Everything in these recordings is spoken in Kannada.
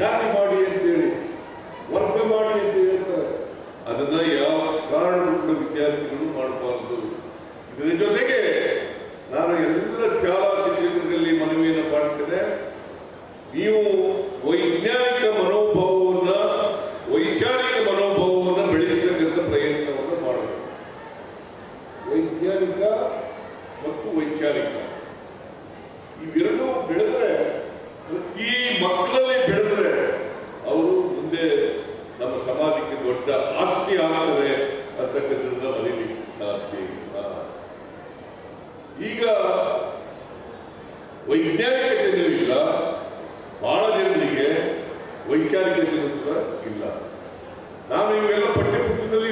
ಜಾತಿ ಮಾಡಿ ಅಂತೇಳಿ ವರ್ಗ ಮಾಡಿ ಅಂತ ಹೇಳ್ತಾರೆ. ಅದನ್ನ ಯಾವ ಕೂಡ ವಿದ್ಯಾರ್ಥಿಗಳು ಮಾಡಬಾರದು. ಇದರ ಜೊತೆಗೆ ನಾನು ಎಲ್ಲ ಶಾಲಾ ಶಿಕ್ಷಕರಲ್ಲಿ ಮನವಿಯನ್ನು ಮಾಡ್ತೇನೆ ನೀವು ವೈಜ್ಞಾನಿಕ ಮನೋಭಾವವನ್ನ ವೈಚಾರಿಕ ಮನೋಭಾವವನ್ನು ಬೆಳೆಸತಕ್ಕಂಥ ಪ್ರಯತ್ನವನ್ನು ಮಾಡಬೇಕು ವೈಜ್ಞಾನಿಕ ಮತ್ತು ವೈಚಾರಿಕ ಇವೆರಡೂ ಬೆಳೆದ್ರೆ ಪ್ರತಿ ಮಕ್ಕಳಲ್ಲಿ ಬೆಳೆದ್ರೆ ಅವರು ಮುಂದೆ ನಮ್ಮ ಸಮಾಜಕ್ಕೆ ದೊಡ್ಡ ಆಸ್ತಿ ಆಗ್ತದೆ ಅಂತಕ್ಕಂಥದ್ದನ್ನ ಮರೀಲಿಕ್ಕೆ ಸಾಧ್ಯ ಇಲ್ಲ. ಈಗ ವೈಜ್ಞಾನಿಕತೆಯೂ ಇಲ್ಲ, ಬಹಳ ಜನರಿಗೆ ವೈಚಾರಿಕತೆಯೂ ಕೂಡ ಇಲ್ಲ. ನಾನು ಇವೆಲ್ಲ ಪಠ್ಯಪುಸ್ತಕದಲ್ಲಿ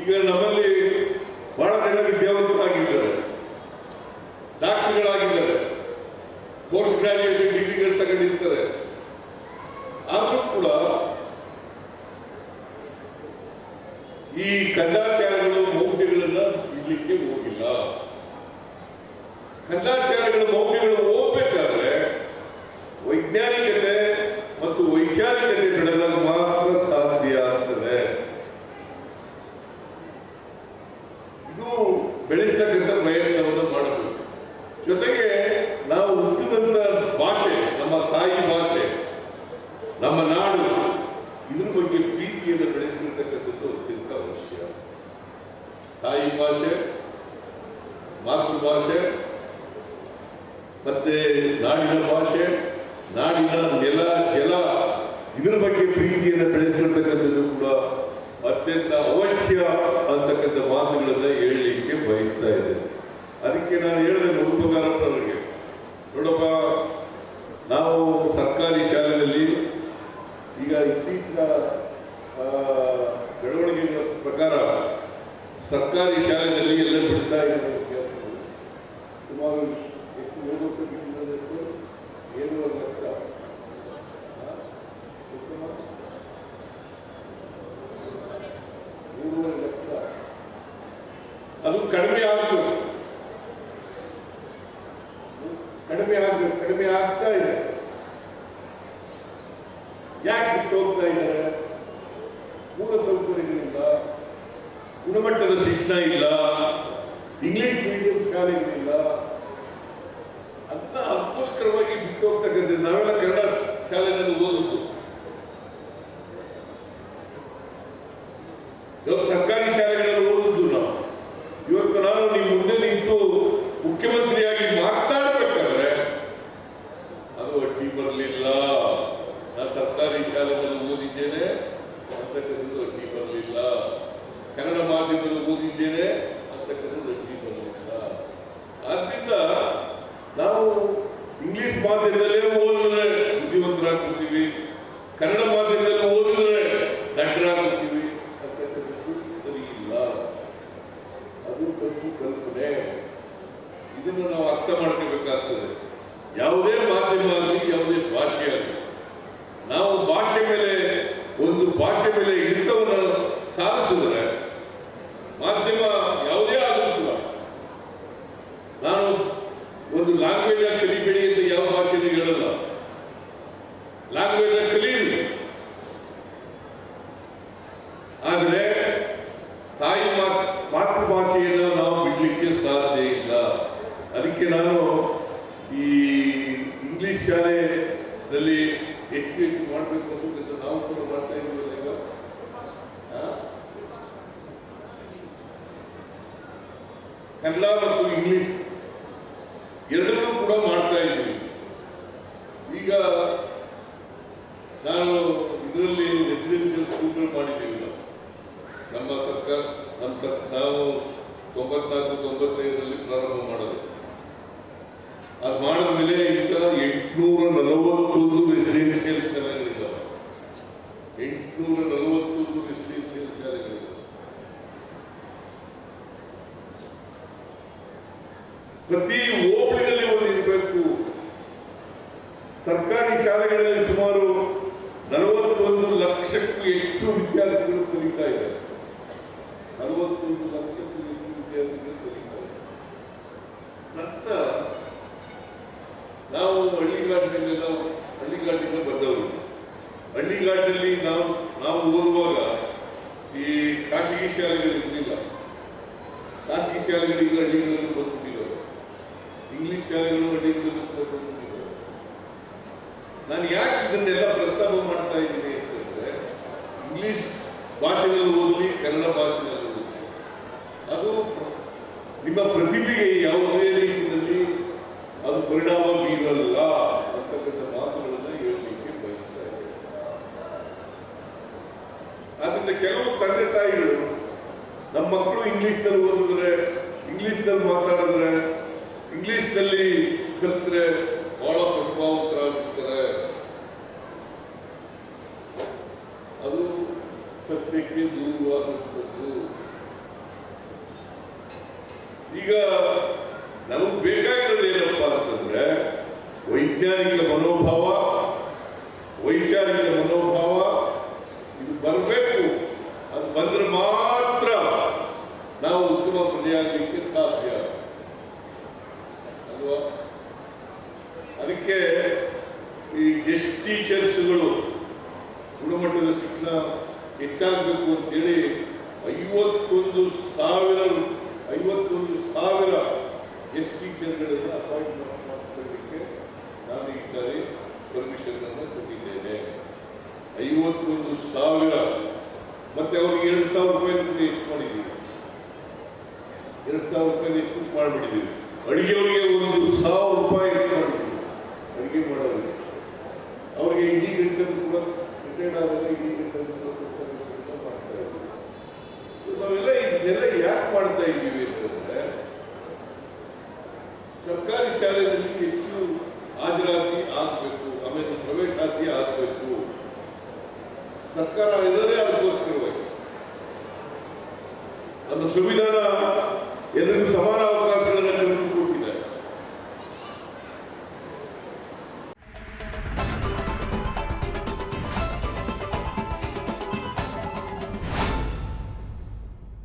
ಈಗ ನಮ್ಮಲ್ಲಿ ಬಹಳ ಜನ ವಿದ್ಯಾವಂತರಾಗಿದ್ದಾರೆ. ಡಾಕ್ಟರ್ಗಳಾಗಿದ್ದಾರೆ. Post graduation ಡಿಗ್ರಿಗಳು ತಗೊಂಡಿರ್ತಾರೆ. ಆದರೂ ಕೂಡ ಈ ಕಂದಾಚಾರಗಳು ಮೌಢ್ಯಗಳನ್ನ ಇಡ್ಲಿಕ್ಕೆ ಹೋಗಿಲ್ಲ. ಕಂದಾಚಾರಗಳು ಮೌಢ್ಯಗಳು ಹೋಗ್ಬೇಕಾದ್ರೆ ವೈಜ್ಞಾನಿಕತೆ ಮತ್ತು ವೈಚಾರಿಕತೆ ಬೆಳೆದಾಗ ಮಾತ್ರ ಸಾಧ್ಯ ಆಗ್ತದೆ ಇದು ಬೆಳೆಸ್ತಕ್ಕಂಥ ಪ್ರಯತ್ನವನ್ನು ಮಾಡಬೇಕು. ಜೊತೆಗೆ ನಾವು ಹುಟ್ಟಿದಂತ ಭಾಷೆ, ನಮ್ಮ ತಾಯಿ ಭಾಷೆ, ನಮ್ಮ ನಾಡು, ಇದ್ರ ಬಗ್ಗೆ ಪ್ರೀತಿಯನ್ನು ಬೆಳೆಸಿರ್ತಕ್ಕಂಥದ್ದು ಅತ್ಯಂತ ಅವಶ್ಯ. ತಾಯಿ ಭಾಷೆ, ಮಾತೃಭಾಷೆ, ಮತ್ತೆ ನಾಡಿನ ಭಾಷೆ, ನಾಡಿನ ನೆಲ, ಜಲ, ಇದರ ಬಗ್ಗೆ ಪ್ರೀತಿಯನ್ನು ಬೆಳೆಸಿರ್ತಕ್ಕಂಥದ್ದು ಕೂಡ ಅತ್ಯಂತ ಅವಶ್ಯ ಅಂತಕ್ಕಂಥ ಮಾತುಗಳನ್ನ ಹೇಳಲಿಕ್ಕೆ ಬಯಸ್ತಾ ಇದೆ ಅದಕ್ಕೆ ನಾನು ಹೇಳಿದ ಉಪಕಾರಪ್ಪನವರಿಗೆ ಯಾಕೆ ಬಿಟ್ಟು ಹೋಗ್ತಾ ಇದ್ದಾರೆ? ಮೂಲ ಸೌಕರ್ಯಗಳಿಲ್ಲ, ಗುಣಮಟ್ಟದ ಶಿಕ್ಷಣ ಇಲ್ಲ ಇಂಗ್ಲಿಷ್ ಮೀಡಿಯಂ ಶಾಲೆಗಳಿಲ್ಲ ಅದನ್ನ ಅದಕ್ಕೋಸ್ಕರವಾಗಿ ಬಿಟ್ಟು ಹೋಗ್ತಕ್ಕಂಥ ನಾವೆಲ್ಲ ಕನ್ನಡ with the ಸಾಧಿಸಿದರೆ ಮಾಧ್ಯಮ ಯಾವುದೇ ಆಗುತ್ತಿಲ್ಲ ನಾನು ಒಂದು ಲ್ಯಾಂಗ್ವೇಜ್ ಕಲಿಬೇಡಿ ಅಂತ ಯಾವ ಭಾಷೆಯಲ್ಲಿ ಹೇಳಲ್ಲ. ಲ್ಯಾಂಗ್ವೇಜ್ ಕಲಿಯಿರಿ ಆದರೆ ತಾಯಿ ಮಾತೃಭಾಷೆಯನ್ನು ನಾವು ಬಿಡಲಿಕ್ಕೆ ಸಾಧ್ಯ ಇಲ್ಲ. ಅದಕ್ಕೆ ನಾನು ಈ ಇಂಗ್ಲಿಷ್ ಶಾಲೆಯಲ್ಲಿ ಹೆಚ್ಚು ಹೆಚ್ಚು ಮಾಡಬೇಕು ಅಂತ ನಾವು ಕೂಡ ಮಾಡ್ತಾ ಇದ್ದೀವಿ. ಕನ್ನಡ ಮತ್ತು ಇಂಗ್ಲಿಷ್ ಎರಡನ್ನೂ ಕೂಡ ಮಾಡ್ತಾ ಇದ್ದೀವಿ ಈಗ ನಾನು ಇದರಲ್ಲಿ ರೆಸಿಡೆನ್ಷಿಯಲ್ ಸ್ಕೂಲ್ಗಳು ಮಾಡಿದ್ದೀವಿ ನಾವು ನಮ್ಮ ಸರ್ಕಾರ, ನಮ್ಮ ಸರ್, ನಾವು ತೊಂಬತ್ನಾಲ್ಕು, ತೊಂಬತ್ತೈದರಲ್ಲಿ ಪ್ರಾರಂಭ ಮಾಡೋದು. ಅದು ಮಾಡಿದ ಮೇಲೆ ಈಗ ಎಂಟುನೂರ ನಲವತ್ತೊಂದು ರೆಸಿಡೆನ್ಷಿಯಲ್ ಶಾಲೆಗಳಿದ್ದಾವೆ ಎಂಟುನೂರ ನಲವತ್ತೊಂದು ರೆಸಿಡೆನ್ಷಿಯಲ್ ಶಾಲೆಗಳಿದ್ದಾವೆ ಪ್ರತಿ ಹೋಬಳಿನಲ್ಲಿ ಒಂದು ಸರ್ಕಾರಿ ಶಾಲೆಗಳಲ್ಲಿ ಸುಮಾರು ನಲವತ್ತೊಂದು ಲಕ್ಷಕ್ಕೂ ಹೆಚ್ಚು ವಿದ್ಯಾರ್ಥಿಗಳು ಕಲಿತಾ ಇದ್ದಾರೆ. ನಲವತ್ತೊಂದು ಲಕ್ಷಕ್ಕೂ ಹೆಚ್ಚು ವಿದ್ಯಾರ್ಥಿಗಳು ಕಲಿತಾ ಇದ್ದಾರೆ. ನಂತರ ನಾವು ಹಳ್ಳಿಗಾಡಿನಲ್ಲೆಲ್ಲ ಹಳ್ಳಿಗಾಡಿನಿಂದ ಬಂದವರು. ಹಳ್ಳಿಗಾಡಿನಲ್ಲಿ ನಾವು ನಾವು ಓದುವಾಗ ಈ ಖಾಸಗಿ ಶಾಲೆಗಳು ಇರಲಿಲ್ಲ. ಖಾಸಗಿ ಶಾಲೆಗಳಿಗೆ ಇಂಗ್ಲಿಷ್ ಶಾಲೆಗಳು ನಡೆಯುತ್ತಿರುತ್ತದೆ ನಾನು ಯಾಕೆ ಇದನ್ನೆಲ್ಲ ಪ್ರಸ್ತಾಪ ಮಾಡ್ತಾ ಇದ್ದೀನಿ ಅಂತಂದ್ರೆ, ಇಂಗ್ಲಿಷ್ ಭಾಷೆಯಲ್ಲಿ ಓದಲಿ ಕನ್ನಡ ಭಾಷೆಯಲ್ಲಿ ಓದಲಿ ಅದು ನಿಮ್ಮ ಪ್ರತಿಭೆಗೆ ಯಾವುದೇ ರೀತಿಯಲ್ಲಿ ಅದು ಪರಿಣಾಮ ಬೀರಲ್ಲ ಅಂತಕ್ಕಂಥ ಮಾತುಗಳನ್ನ ಹೇಳಲಿಕ್ಕೆ ಬಯಸ್ತಾ ಇದ್ದೇನೆ. ಆದ್ರಿಂದ ಕೆಲವು ತಂದೆ ತಾಯಿಗಳು, ನಮ್ಮ ಮಕ್ಕಳು ಇಂಗ್ಲಿಷ್ನಲ್ಲಿ ಓದಿದ್ರೆ, ಇಂಗ್ಲಿಷ್ನಲ್ಲಿ ಮಾತಾಡಿದ್ರೆ ಇಂಗ್ಲಿಷ್ನಲ್ಲಿ ಕಲ್ತರೆ ಬಹಳ ಪ್ರಭಾವಂತರಾಗಿರ್ತಾರೆ ಅದು ಸತ್ಯಕ್ಕೆ ದೂರವಾದಂಥದ್ದು ಈಗ ನಮಗೆ ಬೇಕಾಗಿರೋದು ಏನಪ್ಪ ಅಂತಂದ್ರೆ ವೈಜ್ಞಾನಿಕ ಮನೋಭಾವ, ವೈಚಾರಿಕ ಮನೋಭಾವ, ಇದು ಬರಬೇಕು. ಅದು ಬಂದ್ರೆ ಮಾತ್ರ ನಾವು ಉತ್ತಮ ಪ್ರಜೆಯಾಗಲಿಕ್ಕೆ ಸಾಧ್ಯ ಅಲ್ವಾ ಅದಕ್ಕೆ ಈ ಗೆಸ್ಟ್ ಟೀಚರ್ಸ್ಗಳು ಗುಣಮಟ್ಟದ ಶಿಕ್ಷಣ ಹೆಚ್ಚಾಗಬೇಕು ಅಂತೇಳಿ ಐವತ್ತೊಂದು ಸಾವಿರ ಐವತ್ತೊಂದು ಸಾವಿರ ಎಸ್ ಟೀಚರ್ಗಳನ್ನು ಅಪಾಯಿಂಟ್ಮೆಂಟ್ ಮಾಡಿಕೊಳ್ಳಲಿಕ್ಕೆ ನಾನು ಈ ಸಾರಿ ಪರ್ಮಿಷನ್ ಅನ್ನು ಕೊಟ್ಟಿದ್ದೇನೆ. ಐವತ್ತೊಂದು ಸಾವಿರ. ಮತ್ತೆ ಅವ್ರಿಗೆ ಎರಡು ಸಾವಿರ ರೂಪಾಯಿ ಕೂಡ ಹೆಚ್ಚು ಮಾಡಿದ್ದೀವಿ. ಎರಡು ಸಾವಿರ ರೂಪಾಯಿ ಹೆಚ್ಚು ಮಾಡಿಬಿಟ್ಟಿದ್ದೀವಿ. ಅಡಿಗೆಯವರಿಗೆ ಒಂದು ಸಾವಿರ ರೂಪಾಯಿ ಹೆಚ್ಚು ಮಾಡಿದ್ದೀವಿ. ಅಡಿಗೆ ಮಾಡೋರಿಗೆ ಅವರಿಗೆ ಇಡೀ ಗಂಟೆ ಕೂಡ ರಿಟೈರ್ಡ್ ಆದಾಗ ಇಡೀ ಕೂಡ. So, ನಾವೆಲ್ಲ ಇದನ್ನೆಲ್ಲ ಯಾಕೆ ಮಾಡ್ತಾ ಇದ್ದೀವಿ ಅಂತಂದ್ರೆ, ಸರ್ಕಾರಿ ಶಾಲೆಯಲ್ಲಿ ಹೆಚ್ಚು ಹಾಜರಾತಿ ಆಗಬೇಕು, ಆಮೇಲೆ ಪ್ರವೇಶಾತಿ ಆಗಬೇಕು. ಸರ್ಕಾರ ಇರೋದೇ ಅದಕ್ಕೋಸ್ಕರವಾಗಿ. ನಮ್ಮ ಸಂವಿಧಾನ ಎಲ್ಲರಿಗೂ ಸಮಾನ